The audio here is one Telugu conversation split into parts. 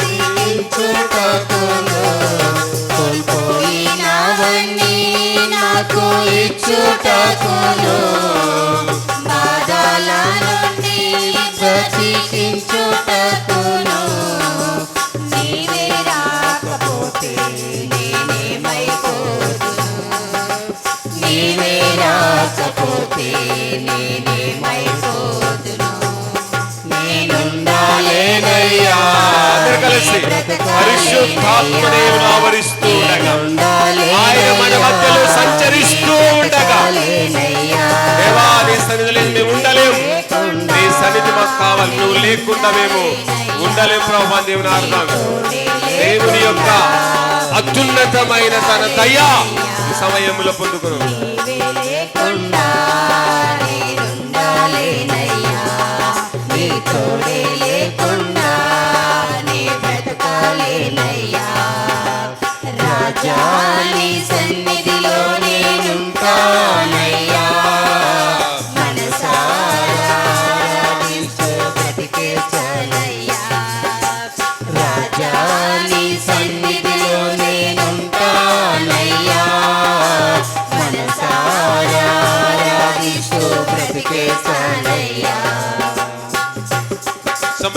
జీవించుటకును కోల్పోయినవన్నీ నాకు ఇచ్చుటకును బాధల నుండి బ్రతికించుటకును నీవే రాకపోతే నేనేమైపోతును నీవే రాకపోతే నేనేమైపోతును నేనుండాలేనయ్యా అందరూ కలిసి పరిశుద్ధాత్మ దేవుని ఆవరిస్తూ ఉండగా. ఆయన మన మధ్యలో సంచరిస్తూ ఉండగా. దేవా నీ సన్నిధిలో మేము ఉండలేం. నీ సన్నిధి మాకు కావాలి. నువ్వు లేకుండా మేము ఉండలేం ప్రభా దేవుని అర్థం దేవుని యొక్క అత్యున్నతమైన తన దయా ఈ సమయంలో పొందుకును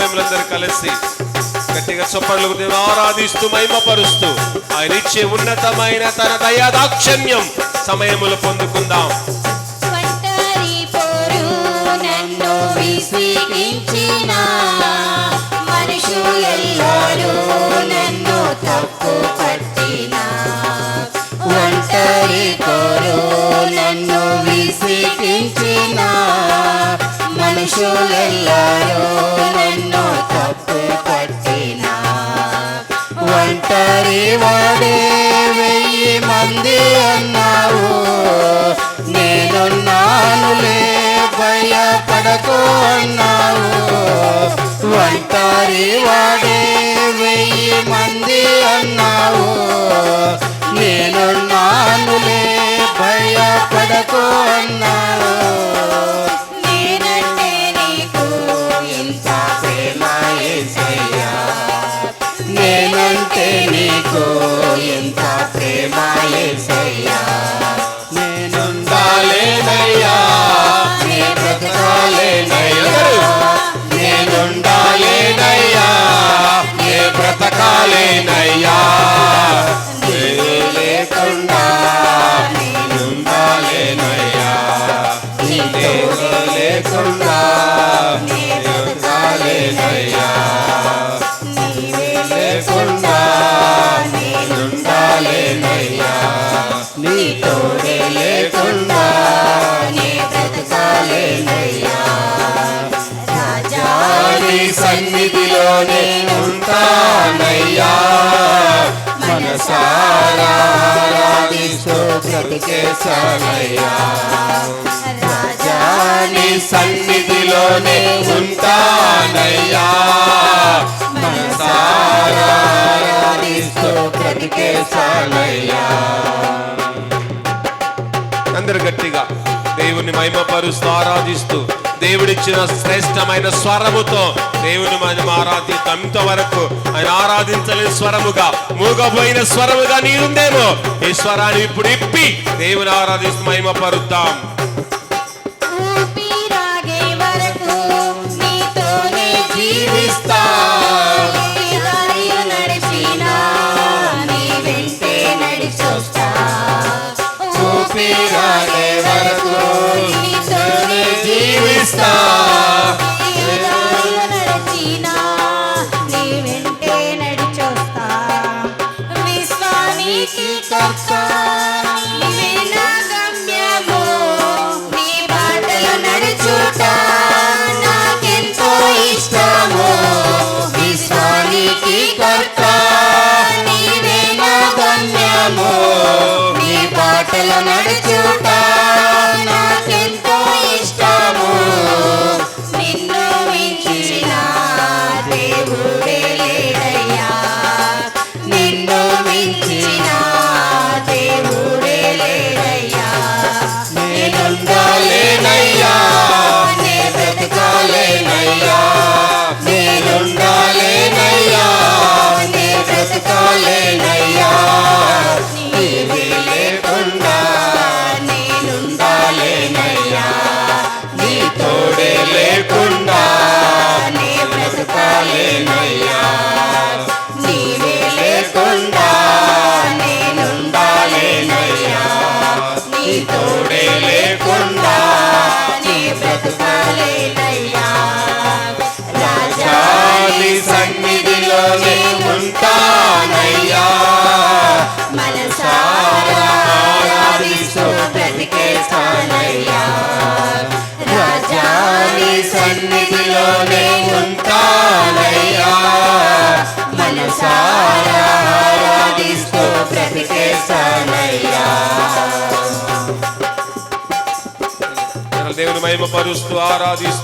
సమయంలో కలిసి గట్టిగా చప్పట్లు ఆరాధిస్తూ మహిమపరుస్తూ ఆయన ఇచ్చే ఉన్నతమైన తన దయాదాక్షణ్యం సమయములు పొందుకుందాం. ఒంటరి నన్ను విసిగించిన ఒంటరి వాడే వెయ్యి మంది అన్నావు నేనున్నానులే భయపడకు అన్నావు ఒంటరి వాడే వెయ్యి మంది అన్నావు నేనున్నానులే భయపడకు అన్నావు yeah. లేకుండా నీ ఉంటానయ్యా. మనసారా ఆరాధిస్తూ బ్రతికేశానయ్యా. రాజా సన్నిధిలోనే ఉంటానయ్యా. బ్రతికేశానయ్యా. గట్టిగా దేవుని మహిమపరుస్తూ ఆరాధిస్తూ దేవుడిచ్చిన శ్రేష్టమైన స్వరముతో దేవుని మనం ఆరాధిస్తాం ఇంతవరకు ఆయన ఆరాధించలేని స్వరముగా మూగపోయిన స్వరముగా నీరుందేమో ఈ స్వరాన్ని ఇప్పుడు ఇప్పి దేవుని ఆరాధిస్తూ మహిమపరుద్దాం. outside. lele దేవుని మహిమ పరుస్తూ ఆరాధిస్తూ